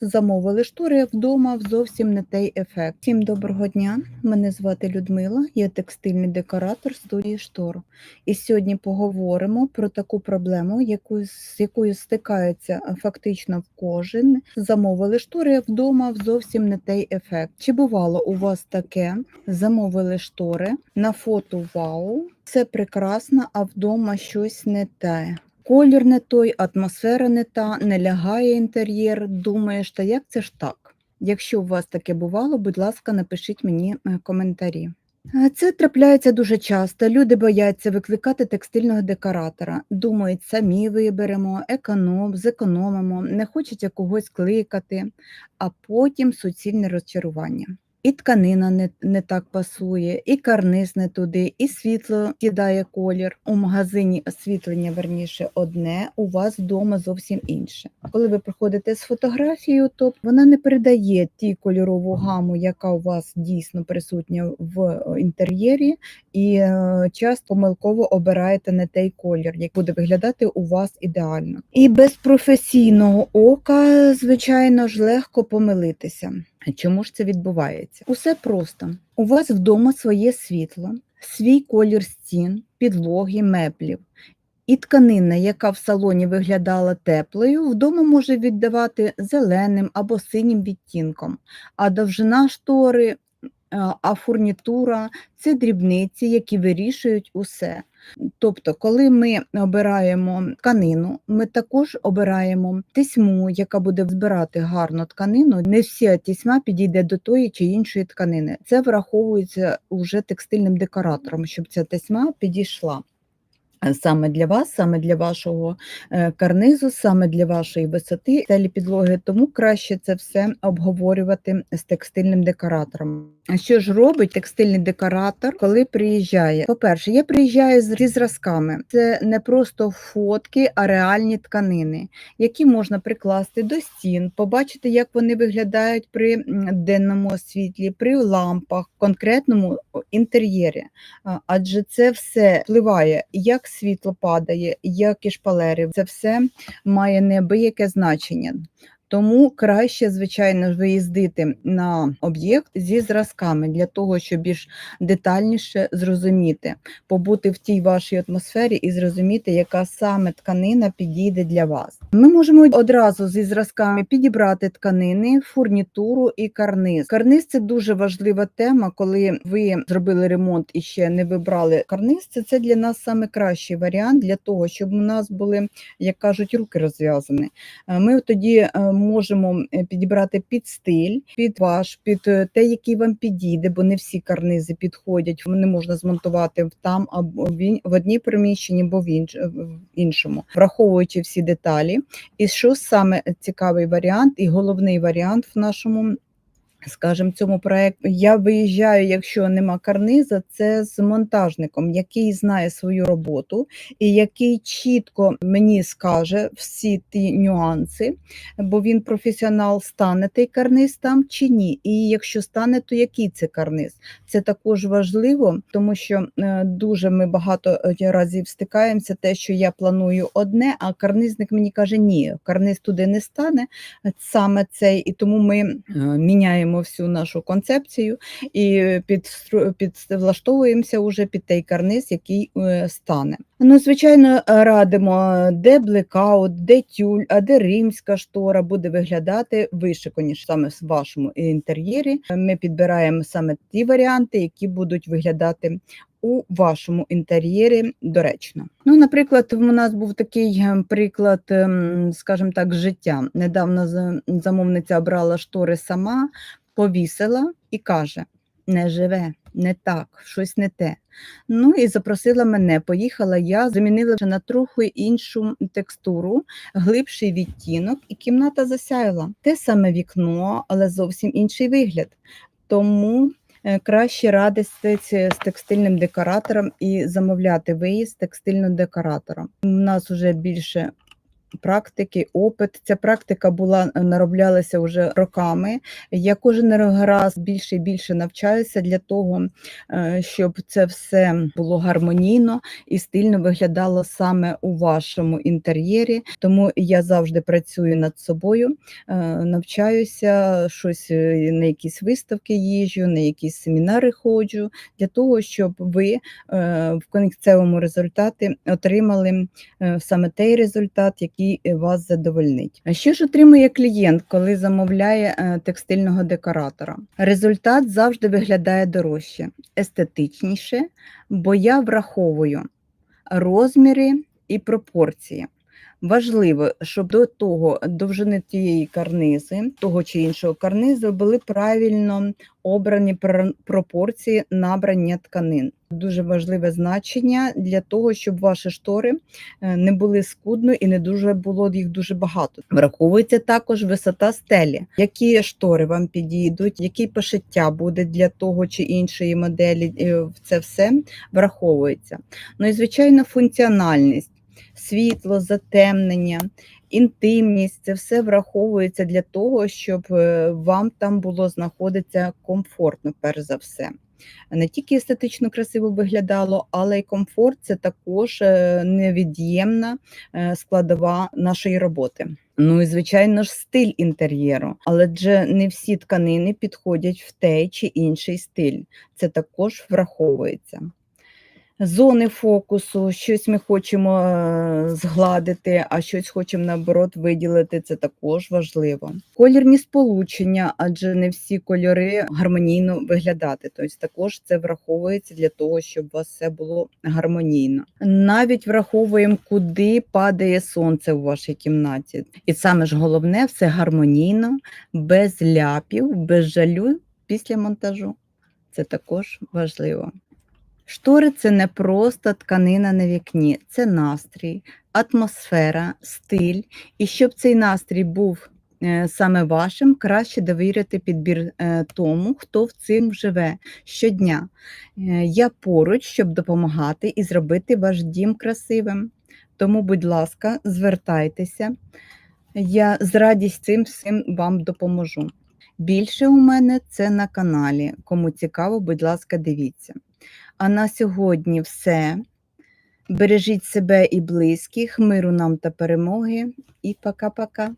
Замовили штори вдома зовсім не той ефект. Всім доброго дня. Мене звати Людмила, я текстильний декоратор студії штор. І сьогодні поговоримо про таку проблему, яку, з якою стикається фактично кожен. Замовили штори вдома зовсім не той ефект. Чи бувало у вас таке? Замовили штори на фото вау, це прекрасно, а вдома щось не те. Колір не той, атмосфера не та, не лягає інтер'єр. Думаєш, та як це ж так? Якщо у вас таке бувало, будь ласка, напишіть мені е, коментарі. Е, Це трапляється дуже часто. Люди бояться викликати текстильного декоратора. Думають, самі виберемо, економ, зекономимо, не хочеться когось кликати, а потім суцільне розчарування. І тканина не, не так пасує, і карниз не туди, і світло кидає колір. У магазині освітлення верніше одне, у вас вдома зовсім інше. Коли ви приходите з фотографією, то вона не передає ті кольорову гаму, яка у вас дійсно присутня в е, інтер'єрі, і е, часто помилково обираєте не той колір, як буде виглядати у вас ідеально. І без професійного ока, звичайно ж, легко помилитися. Чому ж це відбувається? Усе просто. У вас вдома своє світло, свій колір стін, підлоги, меблів. І тканина, яка в салоні виглядала теплою, вдома може віддавати зеленим або синім відтінком, а довжина штори, а а фурнітура це дрібниці, які вирішують усе. Тобто, коли ми обираємо тканину, ми також обираємо тісьму, яка буде збирати гарну тканину. Не вся тісьма підійде до тої чи іншої тканини. Це враховується уже текстильним декоратором, щоб ця тісьма підійшла. Е, Саме для вас, саме для вашого е, карнизу, саме для вашої висоти стелі підлоги, тому краще це все обговорювати з текстильним декоратором. Що ж робить текстильний декоратор, коли приїжджає? По-перше, я приїжджаю зі зразками. Це не просто фотки, а реальні тканини, які можна прикласти до стін, побачити, як вони виглядають при денному освітлі, при лампах, конкретному інтер'єрі. Адже це все впливає, як світло падає, як і шпалери. Це все має неабияке значення. Тому краще, звичайно, виїздити на об'єкт зі зразками для того, щоб більш детальніше зрозуміти, побути в тій вашій атмосфері і зрозуміти, яка саме тканина підійде для вас. Ми можемо одразу зі зразками підібрати тканини, фурнітуру і карниз. Карниз це дуже важлива тема, коли ви зробили ремонт і ще не вибрали карниз. Це, це для нас саме кращий варіант для того, щоб у нас були, як кажуть, руки розв'язані. Е, Ми тоді е, можемо е, підібрати під стиль, під ваш, під е, те, який вам підійде, бо не всі карнизи підходять. Не можна змонтувати там або в в одній приміщенні, бо в іншому, враховуючи всі деталі. І що саме цікавий варіант, і головний варіант в нашому. Скажімо, цьому проєкту я виїжджаю, якщо нема карниза, це з монтажником, який знає свою роботу і який чітко мені скаже всі ті нюанси, бо він професіонал, стане той карниз там чи ні. І якщо стане, то який це карниз? Це також важливо, тому що е, дуже ми багато е, разів стикаємося, те, що я планую одне, а карнизник мені каже, ні, карниз туди не стане саме цей, і тому ми е, міняємо всю нашу концепцію і підстру- підлаштовуємося уже під той карниз, який е, стане. Ну, звичайно, радимо, де блекаут, де тюль, а де римська штора буде виглядати вишиканіше саме в вашому інтер'єрі. Ми підбираємо саме ті варіанти, які будуть виглядати у вашому інтер'єрі доречно. Ну, наприклад, у нас був такий е, приклад, ем, скажімо так, життя. Недавно замовниця обрала штори сама, повісила і каже: не живе, не так, щось не те. Ну і запросила мене. Поїхала я, замінила на трохи іншу текстуру, глибший відтінок, і кімната засяяла. Те саме вікно, але зовсім інший вигляд. Тому е, краще радитися з текстильним декоратором і замовляти виїзд текстильним декоратором. У нас вже більше практики, опит. Ця практика була нароблялася вже роками. Я кожен раз більше і більше навчаюся для того, е, щоб це все було гармонійно і стильно виглядало саме у вашому інтер'єрі. Тому я завжди працюю над собою, е, навчаюся щось е, на якісь виставки їжджу, на якісь семінари ходжу, для того, щоб ви е, в кінцевому результаті отримали е, саме той результат, який е, вас задовольнить. А що ж отримує клієнт, коли замовляє е, текстильного декоратора? Результат завжди виглядає дорожче, естетичніше, бо я враховую розміри і пропорції. Важливо, щоб до того довжини тієї карнизи, того чи іншого карнизу, були правильно обрані пропорції набрання тканин. Дуже важливе значення для того, щоб ваші штори е, не були скудно і не дуже було їх дуже багато. Враховується також висота стелі, які штори вам підійдуть, який пошиття буде для того чи іншої моделі. е, Це все враховується. Ну і звичайно, функціональність світло, затемнення, інтимність це все враховується для того, щоб е, вам там було знаходитися комфортно, перш за все. Не тільки естетично красиво виглядало, але й комфорт це також е, невід'ємна е, складова нашої роботи. Ну і звичайно ж стиль інтер'єру, але адже не всі тканини підходять в той чи інший стиль. Це також враховується зони фокусу, щось ми хочемо е, згладити, а щось хочемо наоборот виділити. Це також важливо. Колірні сполучення, адже не всі кольори гармонійно виглядати. Тобто також це враховується для того, щоб у вас все було гармонійно. Навіть враховуємо, куди падає сонце у вашій кімнаті. І саме ж головне все гармонійно, без ляпів, без жалю після монтажу. Це також важливо. Штори це не просто тканина на вікні, це настрій, атмосфера, стиль. І щоб цей настрій був е, саме вашим, краще довірити підбір е, тому, хто в цим живе щодня. Е, Я поруч, щоб допомагати і зробити ваш дім красивим. Тому, будь ласка, звертайтеся. Я з радістю цим всім вам допоможу. Більше у мене це на каналі. Кому цікаво, будь ласка, дивіться. А на сьогодні все. Бережіть себе і близьких, миру нам та перемоги. І пока-пока.